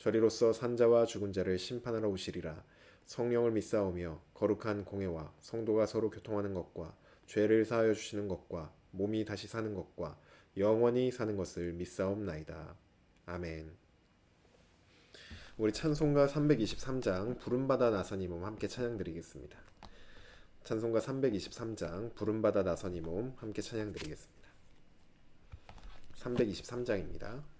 저리로서 산자와 죽은 자를 심판하러 오시리라 성령을 믿사오며 거룩한 공회와 성도가 서로 교통하는 것과 죄를 사하여 주시는 것과 몸이 다시 사는 것과 영원히 사는 것을 믿사옵나이다. 아멘. 우리 찬송가 323장 부름받아 나선 이 몸 함께 찬양드리겠습니다. 찬송가 323장 부름받아 나선 이 몸 함께 찬양드리겠습니다. 323장입니다.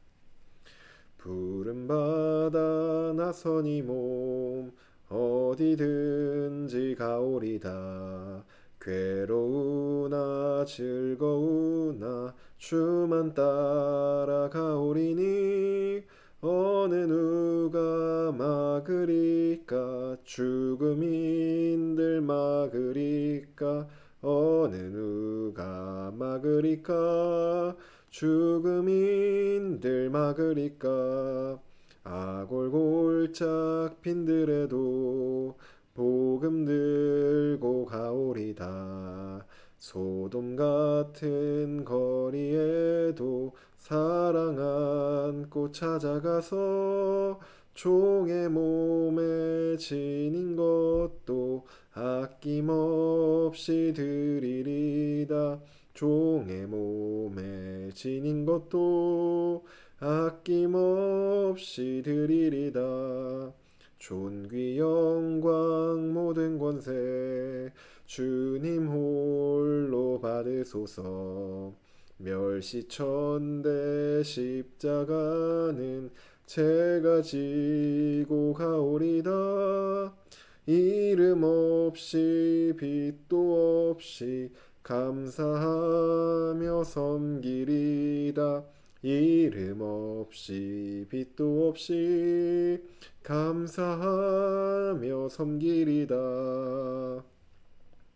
부름받아 나선이 몸 어디든지 가오리다. 괴로우나 즐거우나 주만 따라가오리니 어느 누가 막으리까? 죽음인들 막으리까? 어느 누가 막으리까 죽음인들 막으리까? 아골골짝 빈들에도 복음 들고 가오리다. 소돔 같은 거리에도 사랑 안고 찾아가서 종의 몸에 지닌 것도 아낌없이 드리리다 종의 몸에 지닌 것도 아낌없이 드리리다. 존귀 영광 모든 권세 주님 홀로 받으소서. 멸시천대 십자가는 제가 지고 가오리다. 이름 없이 빛도 없이 감사하며 섬기리다 이름 없이 빛도 없이 감사하며 섬기리다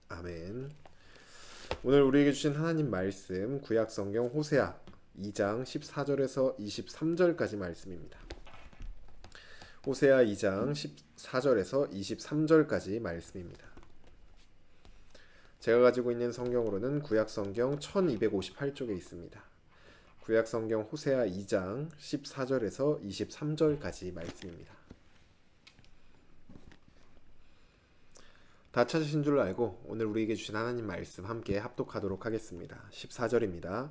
아멘 오늘 우리에게 주신 하나님 말씀 구약 성경 호세아 2장 14절에서 23절까지 말씀입니다. 호세아 2장 14절에서 23절까지 말씀입니다. 제가 가지고 있는 성경으로는 구약 성경 1258쪽에 있습니다. 구약 성경 호세아 2장 14절에서 23절까지 말씀입니다. 다 찾으신 줄 알고 오늘 우리에게 주신 하나님 말씀 함께 합독하도록 하겠습니다. 14절입니다.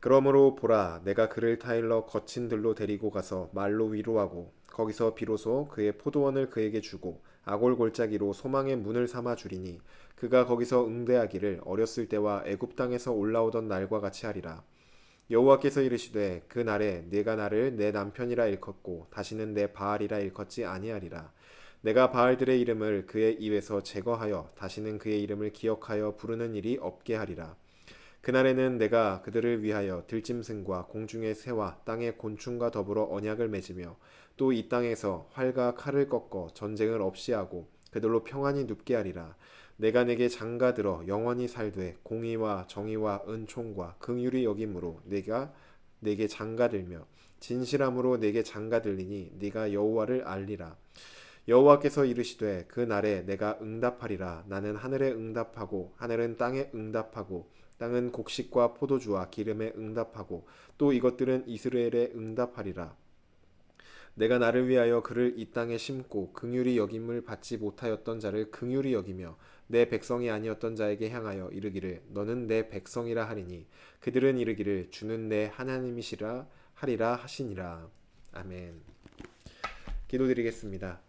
그러므로 보라 내가 그를 타일러 거친 들로 데리고 가서 말로 위로하고 거기서 비로소 그의 포도원을 그에게 주고 아골골짜기로 소망의 문을 삼아 주리니 그가 거기서 응대하기를 어렸을 때와 애굽 땅에서 올라오던 날과 같이 하리라. 여호와께서 이르시되 그 날에 네가 나를 내 남편이라 일컫고 다시는 내 바알이라 일컫지 아니하리라. 내가 바알들의 이름을 그의 입에서 제거하여 다시는 그의 이름을 기억하여 부르는 일이 없게 하리라. 그날에는 내가 그들을 위하여 들짐승과 공중의 새와 땅의 곤충과 더불어 언약을 맺으며 또 이 땅에서 활과 칼을 꺾어 전쟁을 없이 하고 그들로 평안히 눕게 하리라. 내가 내게 장가 들어 영원히 살되 공의와 정의와 은총과 긍휼이 여김으로 내가 내게 장가 들며 진실함으로 내게 장가 들리니 네가 여호와를 알리라. 여호와께서 이르시되 그 날에 내가 응답하리라 나는 하늘에 응답하고 하늘은 땅에 응답하고 땅은 곡식과 포도주와 기름에 응답하고 또 이것들은 이스라엘에 응답하리라 내가 나를 위하여 그를 이 땅에 심고 긍휼히 여김을 받지 못하였던 자를 긍휼히 여기며 내 백성이 아니었던 자에게 향하여 이르기를 너는 내 백성이라 하리니 그들은 이르기를 주는 내 하나님이시라 하리라 하시니라. 아멘. 기도드리겠습니다.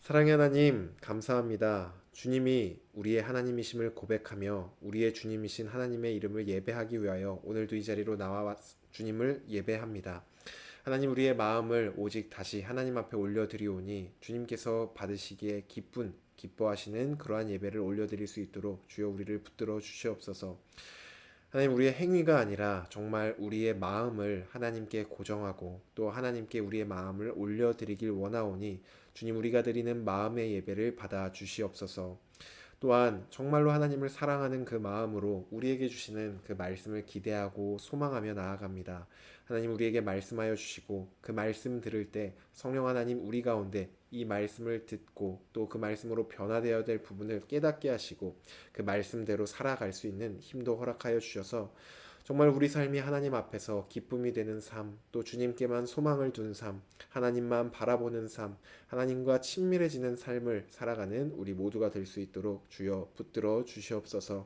사랑의 하나님 감사합니다. 주님이 우리의 하나님이심을 고백하며 우리의 주님이신 하나님의 이름을 예배하기 위하여 오늘도 이 자리로 나와 주님을 예배합니다. 하나님 우리의 마음을 오직 다시 하나님 앞에 올려드리오니 주님께서 받으시기에 기쁜 기뻐하시는 그러한 예배를 올려드릴 수 있도록 주여 우리를 붙들어 주시옵소서. 하나님 우리의 행위가 아니라 정말 우리의 마음을 하나님께 고정하고 또 하나님께 우리의 마음을 올려드리길 원하오니 주님 우리가 드리는 마음의 예배를 받아 주시옵소서. 또한 정말로 하나님을 사랑하는 그 마음으로 우리에게 주시는 그 말씀을 기대하고 소망하며 나아갑니다. 하나님 우리에게 말씀하여 주시고 그 말씀 들을 때 성령 하나님 우리 가운데 이 말씀을 듣고 또 그 말씀으로 변화되어야 될 부분을 깨닫게 하시고 그 말씀대로 살아갈 수 있는 힘도 허락하여 주셔서 정말 우리 삶이 하나님 앞에서 기쁨이 되는 삶, 또 주님께만 소망을 둔 삶, 하나님만 바라보는 삶, 하나님과 친밀해지는 삶을 살아가는 우리 모두가 될 수 있도록 주여 붙들어 주시옵소서.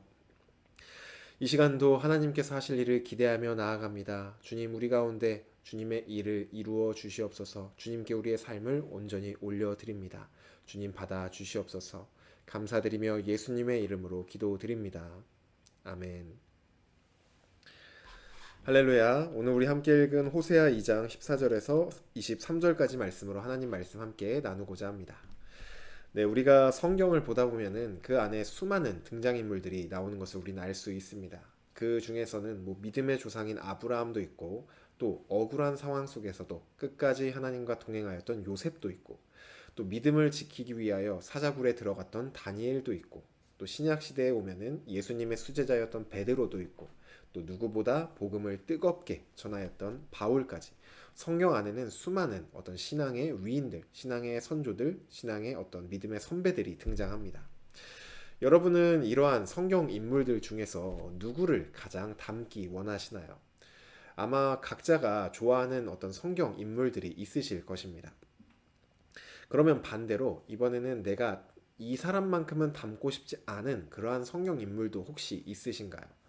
이 시간도 하나님께서 하실 일을 기대하며 나아갑니다. 주님 우리 가운데 주님의 일을 이루어 주시옵소서. 주님께 우리의 삶을 온전히 올려 드립니다. 주님 받아 주시옵소서. 감사드리며 예수님의 이름으로 기도드립니다. 아멘. 할렐루야. 오늘 우리 함께 읽은 호세아 2장 14절에서 23절까지 말씀으로 하나님 말씀 함께 나누고자 합니다. 네, 우리가 성경을 보다 보면은 그 안에 수많은 등장인물들이 나오는 것을 우리는 알 수 있습니다. 그 중에서는 뭐 믿음의 조상인 아브라함도 있고 또 억울한 상황 속에서도 끝까지 하나님과 동행하였던 요셉도 있고 또 믿음을 지키기 위하여 사자굴에 들어갔던 다니엘도 있고 또 신약 시대에 오면은 예수님의 수제자였던 베드로도 있고 또 누구보다 복음을 뜨겁게 전하였던 바울까지 성경 안에는 수많은 어떤 신앙의 위인들, 신앙의 선조들, 신앙의 어떤 믿음의 선배들이 등장합니다. 여러분은 이러한 성경 인물들 중에서 누구를 가장 닮기 원하시나요? 아마 각자가 좋아하는 어떤 성경 인물들이 있으실 것입니다. 그러면 반대로 이번에는 내가 이 사람만큼은 닮고 싶지 않은 그러한 성경 인물도 혹시 있으신가요?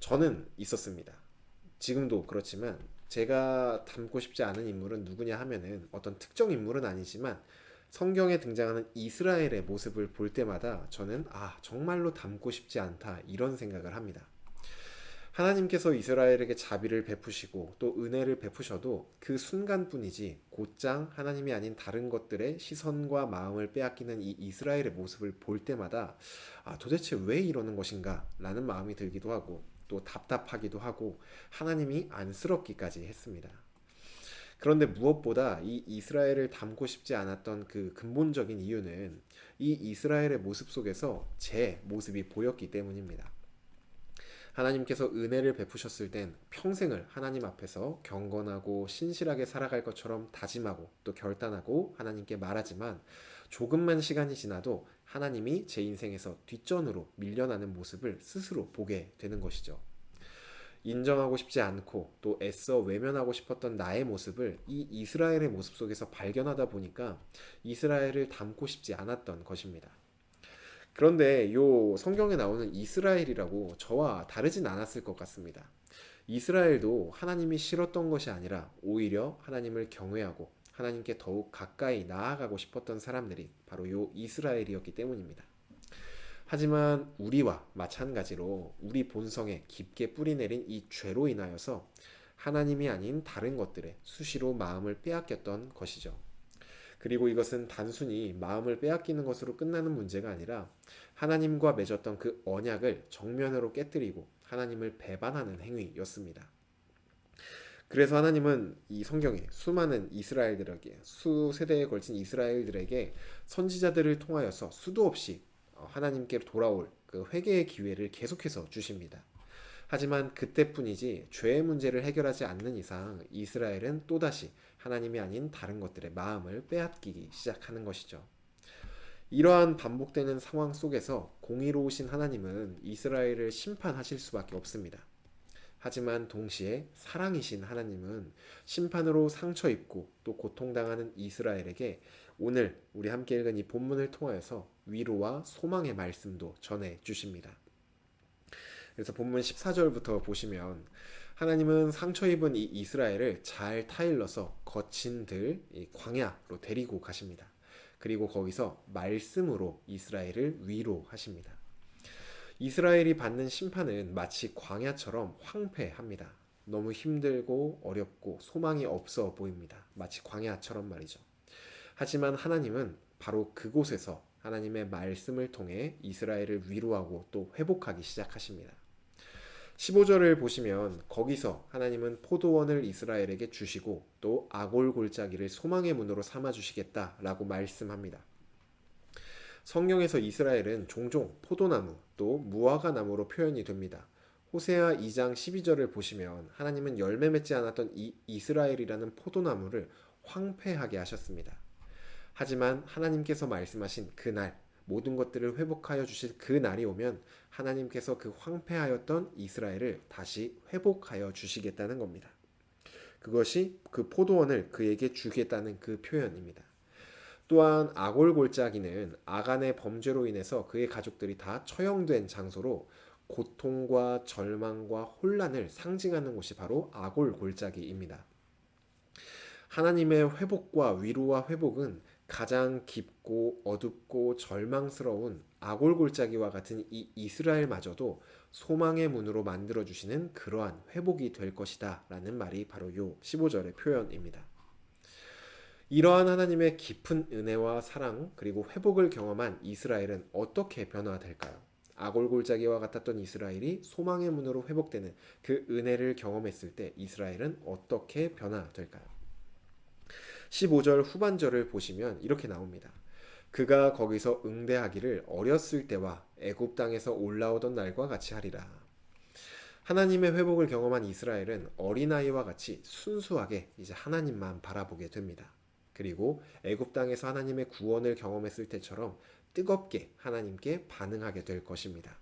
저는 있었습니다. 지금도 그렇지만 제가 닮고 싶지 않은 인물은 누구냐 하면은 어떤 특정 인물은 아니지만 성경에 등장하는 이스라엘의 모습을 볼 때마다 저는 아, 정말로 닮고 싶지 않다 이런 생각을 합니다. 하나님께서 이스라엘에게 자비를 베푸시고 또 은혜를 베푸셔도 그 순간뿐이지 곧장 하나님이 아닌 다른 것들의 시선과 마음을 빼앗기는 이 이스라엘의 모습을 볼 때마다 아, 도대체 왜 이러는 것인가 라는 마음이 들기도 하고 또 답답하기도 하고 하나님이 안쓰럽기까지 했습니다. 그런데 무엇보다 이 이스라엘을 닮고 싶지 않았던 그 근본적인 이유는 이 이스라엘의 모습 속에서 제 모습이 보였기 때문입니다. 하나님께서 은혜를 베푸셨을 땐 평생을 하나님 앞에서 경건하고 신실하게 살아갈 것처럼 다짐하고 또 결단하고 하나님께 말하지만 조금만 시간이 지나도 하나님이 제 인생에서 뒷전으로 밀려나는 모습을 스스로 보게 되는 것이죠. 인정하고 싶지 않고 또 애써 외면하고 싶었던 나의 모습을 이 이스라엘의 모습 속에서 발견하다 보니까 이스라엘을 닮고 싶지 않았던 것입니다. 그런데 요 성경에 나오는 이스라엘이라고 저와 다르진 않았을 것 같습니다. 이스라엘도 하나님이 싫었던 것이 아니라 오히려 하나님을 경외하고 하나님께 더욱 가까이 나아가고 싶었던 사람들이 바로 요 이스라엘이었기 때문입니다. 하지만 우리와 마찬가지로 우리 본성에 깊게 뿌리내린 이 죄로 인하여서 하나님이 아닌 다른 것들에 수시로 마음을 빼앗겼던 것이죠. 그리고 이것은 단순히 마음을 빼앗기는 것으로 끝나는 문제가 아니라 하나님과 맺었던 그 언약을 정면으로 깨뜨리고 하나님을 배반하는 행위였습니다. 그래서 하나님은 이 성경에 수많은 이스라엘들에게 수 세대에 걸친 이스라엘들에게 선지자들을 통하여서 수도 없이 어, 하나님께 돌아올 그 회개의 기회를 계속해서 주십니다. 하지만 그때뿐이지 죄의 문제를 해결하지 않는 이상 이스라엘은 또다시 하나님이 아닌 다른 것들의 마음을 빼앗기기 시작하는 것이죠. 이러한 반복되는 상황 속에서 공의로우신 하나님은 이스라엘을 심판하실 수밖에 없습니다. 하지만 동시에 사랑이신 하나님은 심판으로 상처 입고 또 고통당하는 이스라엘에게 오늘 우리 함께 읽은 이 본문을 통하여서 위로와 소망의 말씀도 전해 주십니다. 그래서 본문 14절부터 보시면 하나님은 상처 입은 이 이스라엘을 잘 타일러서 거친 들 광야로 데리고 가십니다. 그리고 거기서 말씀으로 이스라엘을 위로하십니다. 이스라엘이 받는 심판은 마치 광야처럼 황폐합니다. 너무 힘들고 어렵고 소망이 없어 보입니다. 마치 광야처럼 말이죠. 하지만 하나님은 바로 그곳에서 하나님의 말씀을 통해 이스라엘을 위로하고 또 회복하기 시작하십니다. 15절을 보시면 거기서 하나님은 포도원을 이스라엘에게 주시고 또 아골 골짜기를 소망의 문으로 삼아 주시겠다라고 말씀합니다. 성경에서 이스라엘은 종종 포도나무 또 무화과 나무로 표현이 됩니다. 호세아 2장 12절을 보시면 하나님은 열매 맺지 않았던 이 이스라엘이라는 포도나무를 황폐하게 하셨습니다. 하지만 하나님께서 말씀하신 그날 모든 것들을 회복하여 주실 그 날이 오면 하나님께서 그 황폐하였던 이스라엘을 다시 회복하여 주시겠다는 겁니다. 그것이 그 포도원을 그에게 주겠다는 그 표현입니다. 또한 아골 골짜기는 아간의 범죄로 인해서 그의 가족들이 다 처형된 장소로 고통과 절망과 혼란을 상징하는 곳이 바로 아골 골짜기입니다. 하나님의 회복과 위로와 회복은 가장 깊고 어둡고 절망스러운 아골 골짜기와 같은 이 이스라엘마저도 소망의 문으로 만들어 주시는 그러한 회복이 될 것이다라는 말이 바로 요 15절의 표현입니다. 이러한 하나님의 깊은 은혜와 사랑 그리고 회복을 경험한 이스라엘은 어떻게 변화될까요? 아골골짜기와 같았던 이스라엘이 소망의 문으로 회복되는 그 은혜를 경험했을 때 이스라엘은 어떻게 변화될까요? 15절 후반절을 보시면 이렇게 나옵니다. 그가 거기서 응대하기를 어렸을 때와 애굽 땅에서 올라오던 날과 같이 하리라. 하나님의 회복을 경험한 이스라엘은 어린아이와 같이 순수하게 이제 하나님만 바라보게 됩니다. 그리고 애굽 땅에서 하나님의 구원을 경험했을 때처럼 뜨겁게 하나님께 반응하게 될 것입니다.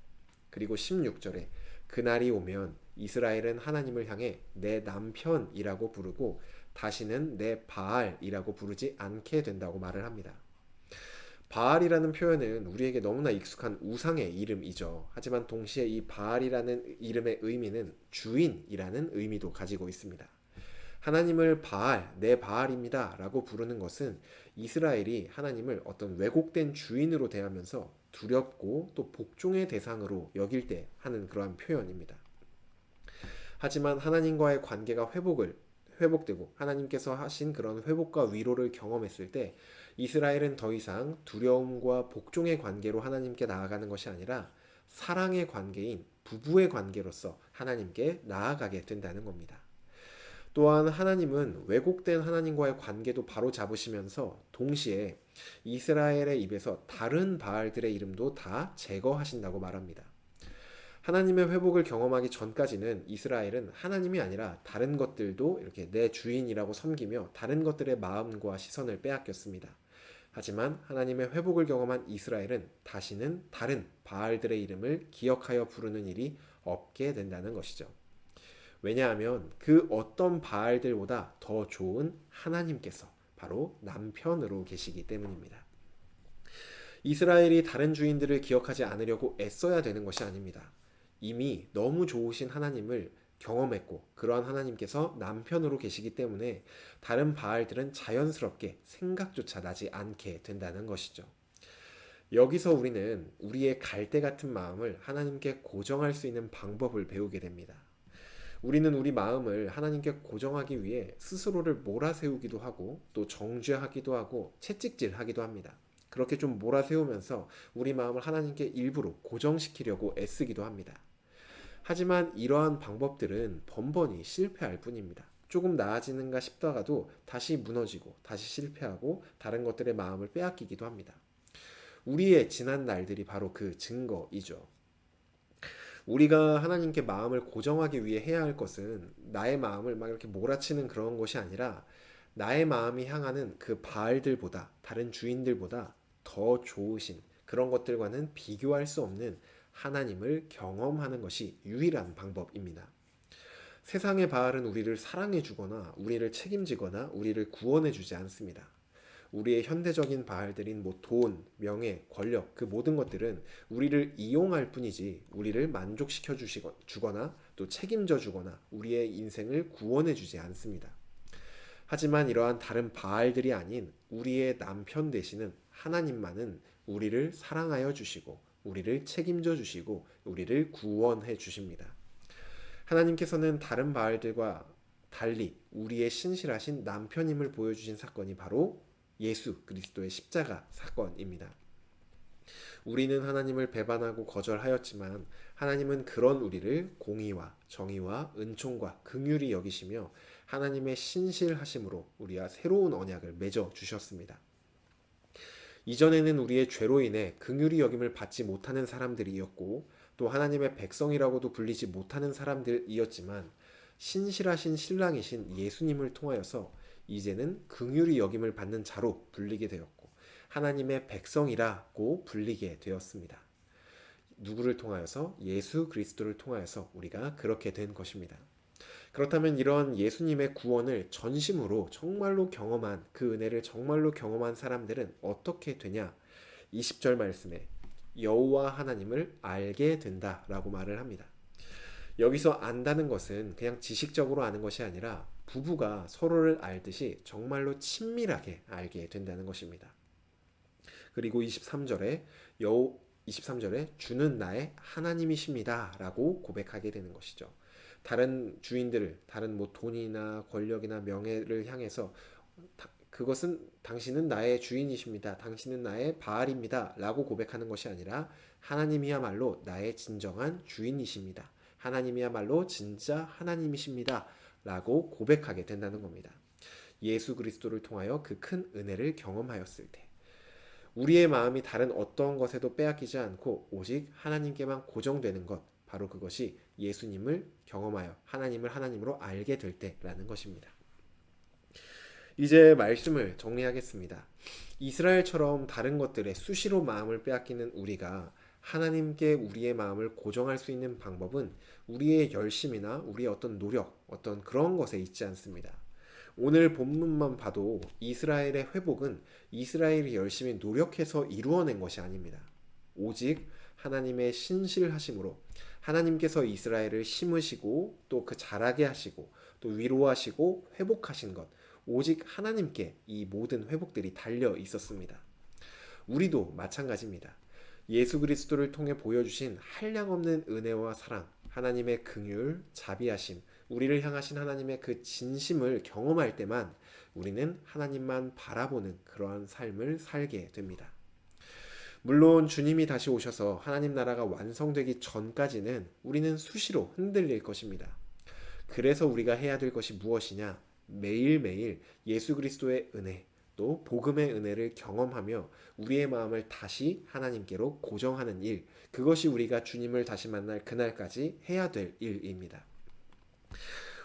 그리고 16절에 그날이 오면 이스라엘은 하나님을 향해 내 남편이라고 부르고 다시는 내 바알이라고 부르지 않게 된다고 말을 합니다. 바알이라는 표현은 우리에게 너무나 익숙한 우상의 이름이죠. 하지만 동시에 이 바알이라는 이름의 의미는 주인이라는 의미도 가지고 있습니다. 하나님을 바알, 내 바알입니다. 라고 부르는 것은 이스라엘이 하나님을 어떤 왜곡된 주인으로 대하면서 두렵고 또 복종의 대상으로 여길 때 하는 그러한 표현입니다. 하지만 하나님과의 관계가 회복을 회복되고 하나님께서 하신 그런 회복과 위로를 경험했을 때 이스라엘은 더 이상 두려움과 복종의 관계로 하나님께 나아가는 것이 아니라 사랑의 관계인 부부의 관계로서 하나님께 나아가게 된다는 겁니다. 또한 하나님은 왜곡된 하나님과의 관계도 바로 잡으시면서 동시에 이스라엘의 입에서 다른 바알들의 이름도 다 제거하신다고 말합니다. 하나님의 회복을 경험하기 전까지는 이스라엘은 하나님이 아니라 다른 것들도 이렇게 내 주인이라고 섬기며 다른 것들의 마음과 시선을 빼앗겼습니다. 하지만 하나님의 회복을 경험한 이스라엘은 다시는 다른 바알들의 이름을 기억하여 부르는 일이 없게 된다는 것이죠. 왜냐하면 그 어떤 바알들보다 더 좋은 하나님께서 바로 남편으로 계시기 때문입니다. 이스라엘이 다른 주인들을 기억하지 않으려고 애써야 되는 것이 아닙니다. 이미 너무 좋으신 하나님을 경험했고 그러한 하나님께서 남편으로 계시기 때문에 다른 바알들은 자연스럽게 생각조차 나지 않게 된다는 것이죠. 여기서 우리는 우리의 갈대 같은 마음을 하나님께 고정할 수 있는 방법을 배우게 됩니다. 우리는 우리 마음을 하나님께 고정하기 위해 스스로를 몰아세우기도 하고 또 정죄하기도 하고 채찍질하기도 합니다. 그렇게 좀 몰아세우면서 우리 마음을 하나님께 일부러 고정시키려고 애쓰기도 합니다. 하지만 이러한 방법들은 번번이 실패할 뿐입니다. 조금 나아지는가 싶다가도 다시 무너지고 다시 실패하고 다른 것들의 마음을 빼앗기기도 합니다. 우리의 지난 날들이 바로 그 증거이죠. 우리가 하나님께 마음을 고정하기 위해 해야 할 것은 나의 마음을 막 이렇게 몰아치는 그런 것이 아니라 나의 마음이 향하는 그 바알들보다 다른 주인들보다 더 좋으신 그런 것들과는 비교할 수 없는 하나님을 경험하는 것이 유일한 방법입니다. 세상의 바알은 우리를 사랑해 주거나 우리를 책임지거나 우리를 구원해 주지 않습니다. 우리의 현대적인 바알들인 뭐 돈, 명예, 권력 그 모든 것들은 우리를 이용할 뿐이지 우리를 만족시켜 주거나 또 책임져 주거나 우리의 인생을 구원해 주지 않습니다. 하지만 이러한 다른 바알들이 아닌 우리의 남편 되시는 하나님만은 우리를 사랑하여 주시고 우리를 책임져 주시고 우리를 구원해 주십니다. 하나님께서는 다른 바알들과 달리 우리의 신실하신 남편임을 보여주신 사건이 바로 예수 그리스도의 십자가 사건입니다. 우리는 하나님을 배반하고 거절하였지만 하나님은 그런 우리를 공의와 정의와 은총과 긍휼히 여기시며 하나님의 신실하심으로 우리와 새로운 언약을 맺어 주셨습니다. 이전에는 우리의 죄로 인해 긍휼히 여김을 받지 못하는 사람들이었고 또 하나님의 백성이라고도 불리지 못하는 사람들이었지만 신실하신 신랑이신 예수님을 통하여서 이제는 긍휼히 여김을 받는 자로 불리게 되었고 하나님의 백성이라고 불리게 되었습니다. 누구를 통하여서 예수 그리스도를 통하여서 우리가 그렇게 된 것입니다. 그렇다면 이런 예수님의 구원을 전심으로 정말로 경험한 그 은혜를 정말로 경험한 사람들은 어떻게 되냐? 20절 말씀에 여호와 하나님을 알게 된다라고 말을 합니다. 여기서 안다는 것은 그냥 지식적으로 아는 것이 아니라 부부가 서로를 알듯이 정말로 친밀하게 알게 된다는 것입니다. 그리고 23절에 여호 23절에 주는 나의 하나님이십니다라고 고백하게 되는 것이죠. 다른 주인들을 다른 뭐 돈이나 권력이나 명예를 향해서 그것은 당신은 나의 주인이십니다. 당신은 나의 바알입니다.라고 고백하는 것이 아니라 하나님이야말로 나의 진정한 주인이십니다. 하나님이야말로 진짜 하나님이십니다. 라고 고백하게 된다는 겁니다. 예수 그리스도를 통하여 그 큰 은혜를 경험하였을 때 우리의 마음이 다른 어떤 것에도 빼앗기지 않고 오직 하나님께만 고정되는 것 바로 그것이 예수님을 경험하여 하나님을 하나님으로 알게 될 때라는 것입니다. 이제 말씀을 정리하겠습니다. 이스라엘처럼 다른 것들에 수시로 마음을 빼앗기는 우리가 하나님께 우리의 마음을 고정할 수 있는 방법은 우리의 열심이나 우리의 어떤 노력, 어떤 그런 것에 있지 않습니다. 오늘 본문만 봐도 이스라엘의 회복은 이스라엘이 열심히 노력해서 이루어낸 것이 아닙니다. 오직 하나님의 신실하심으로 하나님께서 이스라엘을 심으시고 또 그 자라게 하시고 또 위로하시고 회복하신 것 오직 하나님께 이 모든 회복들이 달려 있었습니다. 우리도 마찬가지입니다. 예수 그리스도를 통해 보여주신 한량없는 은혜와 사랑, 하나님의 긍휼, 자비하심, 우리를 향하신 하나님의 그 진심을 경험할 때만 우리는 하나님만 바라보는 그러한 삶을 살게 됩니다. 물론 주님이 다시 오셔서 하나님 나라가 완성되기 전까지는 우리는 수시로 흔들릴 것입니다. 그래서 우리가 해야 될 것이 무엇이냐? 매일매일 예수 그리스도의 은혜, 또 복음의 은혜를 경험하며 우리의 마음을 다시 하나님께로 고정하는 일, 그것이 우리가 주님을 다시 만날 그날까지 해야 될 일입니다.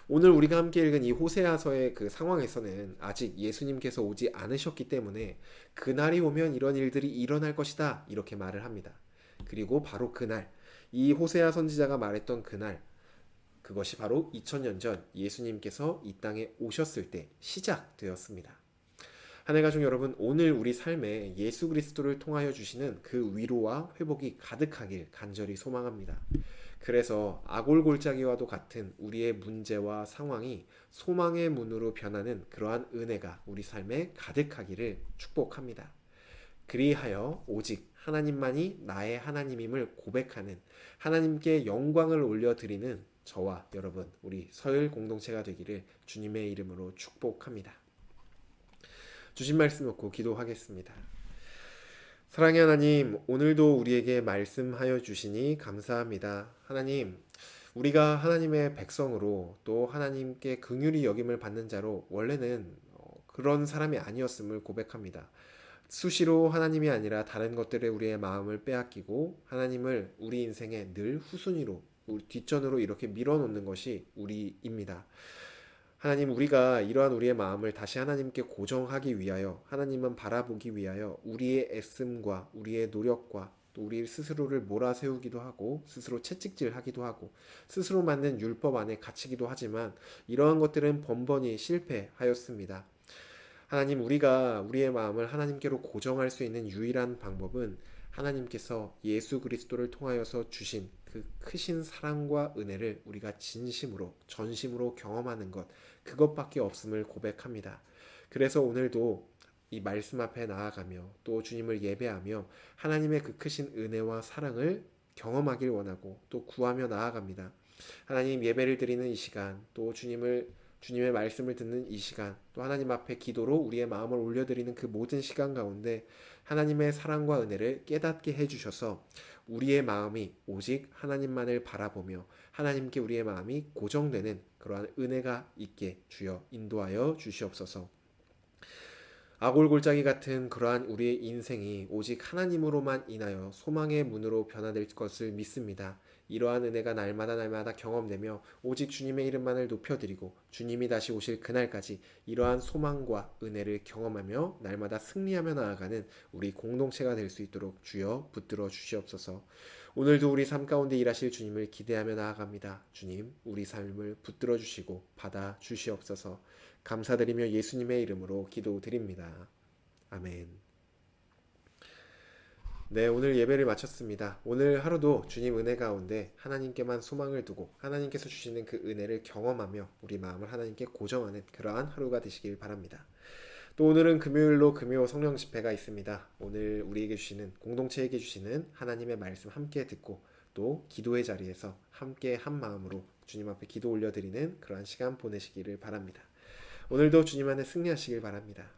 오늘 우리가 함께 읽은 이 호세아서의 그 상황에서는 아직 예수님께서 오지 않으셨기 때문에 그날이 오면 이런 일들이 일어날 것이다 이렇게 말을 합니다. 그리고 바로 그날 이 호세아 선지자가 말했던 그날 그것이 바로 2000년 전 예수님께서 이 땅에 오셨을 때 시작되었습니다. 가족 여러분, 오늘 우리 삶에 예수 그리스도를 통하여 주시는 그 위로와 회복이 가득하길 간절히 소망합니다. 그래서 아골골짜기와도 같은 우리의 문제와 상황이 소망의 문으로 변하는 그러한 은혜가 우리 삶에 가득하기를 축복합니다. 그리하여 오직 하나님만이 나의 하나님임을 고백하는 하나님께 영광을 올려드리는 저와 여러분, 우리 서열 공동체가 되기를 주님의 이름으로 축복합니다. 주신 말씀 놓고 기도하겠습니다. 사랑의 하나님, 오늘도 우리에게 말씀하여 주시니 감사합니다. 하나님, 우리가 하나님의 백성으로 또 하나님께 긍휼히 여김을 받는 자로 원래는 어, 그런 사람이 아니었음을 고백합니다. 수시로 하나님이 아니라 다른 것들에 우리의 마음을 빼앗기고 하나님을 우리 인생의 늘 후순위로 뒷전으로 이렇게 밀어놓는 것이 우리입니다. 하나님 우리가 이러한 우리의 마음을 다시 하나님께 고정하기 위하여 하나님만 바라보기 위하여 우리의 애씀과 우리의 노력과 또 우리 스스로를 몰아세우기도 하고 스스로 채찍질하기도 하고 스스로 맞는 율법 안에 갇히기도 하지만 이러한 것들은 번번이 실패하였습니다. 하나님 우리가 우리의 마음을 하나님께로 고정할 수 있는 유일한 방법은 하나님께서 예수 그리스도를 통하여서 주신 그 크신 사랑과 은혜를 우리가 진심으로 전심으로 경험하는 것 그것밖에 없음을 고백합니다. 그래서 오늘도 이 말씀 앞에 나아가며 또 주님을 예배하며 하나님의 그 크신 은혜와 사랑을 경험하길 원하고 또 구하며 나아갑니다. 하나님 예배를 드리는 이 시간 또 주님을 주님의 말씀을 듣는 이 시간, 또 하나님 앞에 기도로 우리의 마음을 올려드리는 그 모든 시간 가운데 하나님의 사랑과 은혜를 깨닫게 해주셔서 우리의 마음이 오직 하나님만을 바라보며 하나님께 우리의 마음이 고정되는 그러한 은혜가 있게 주여 인도하여 주시옵소서. 아골골짜기 같은 그러한 우리의 인생이 오직 하나님으로만 인하여 소망의 문으로 변화될 것을 믿습니다. 이러한 은혜가 날마다 날마다 경험되며 오직 주님의 이름만을 높여드리고 주님이 다시 오실 그날까지 이러한 소망과 은혜를 경험하며 날마다 승리하며 나아가는 우리 공동체가 될 수 있도록 주여 붙들어 주시옵소서. 오늘도 우리 삶 가운데 일하실 주님을 기대하며 나아갑니다. 주님, 우리 삶을 붙들어 주시고 받아 주시옵소서. 감사드리며 예수님의 이름으로 기도드립니다. 아멘. 네, 오늘 예배를 마쳤습니다. 오늘 하루도 주님 은혜 가운데 하나님께만 소망을 두고 하나님께서 주시는 그 은혜를 경험하며 우리 마음을 하나님께 고정하는 그러한 하루가 되시길 바랍니다. 또 오늘은 금요일로 금요 성령 집회가 있습니다. 오늘 우리에게 주시는 공동체에게 주시는 하나님의 말씀 함께 듣고 또 기도의 자리에서 함께 한 마음으로 주님 앞에 기도 올려드리는 그러한 시간 보내시기를 바랍니다. 오늘도 주님 안에 승리하시길 바랍니다.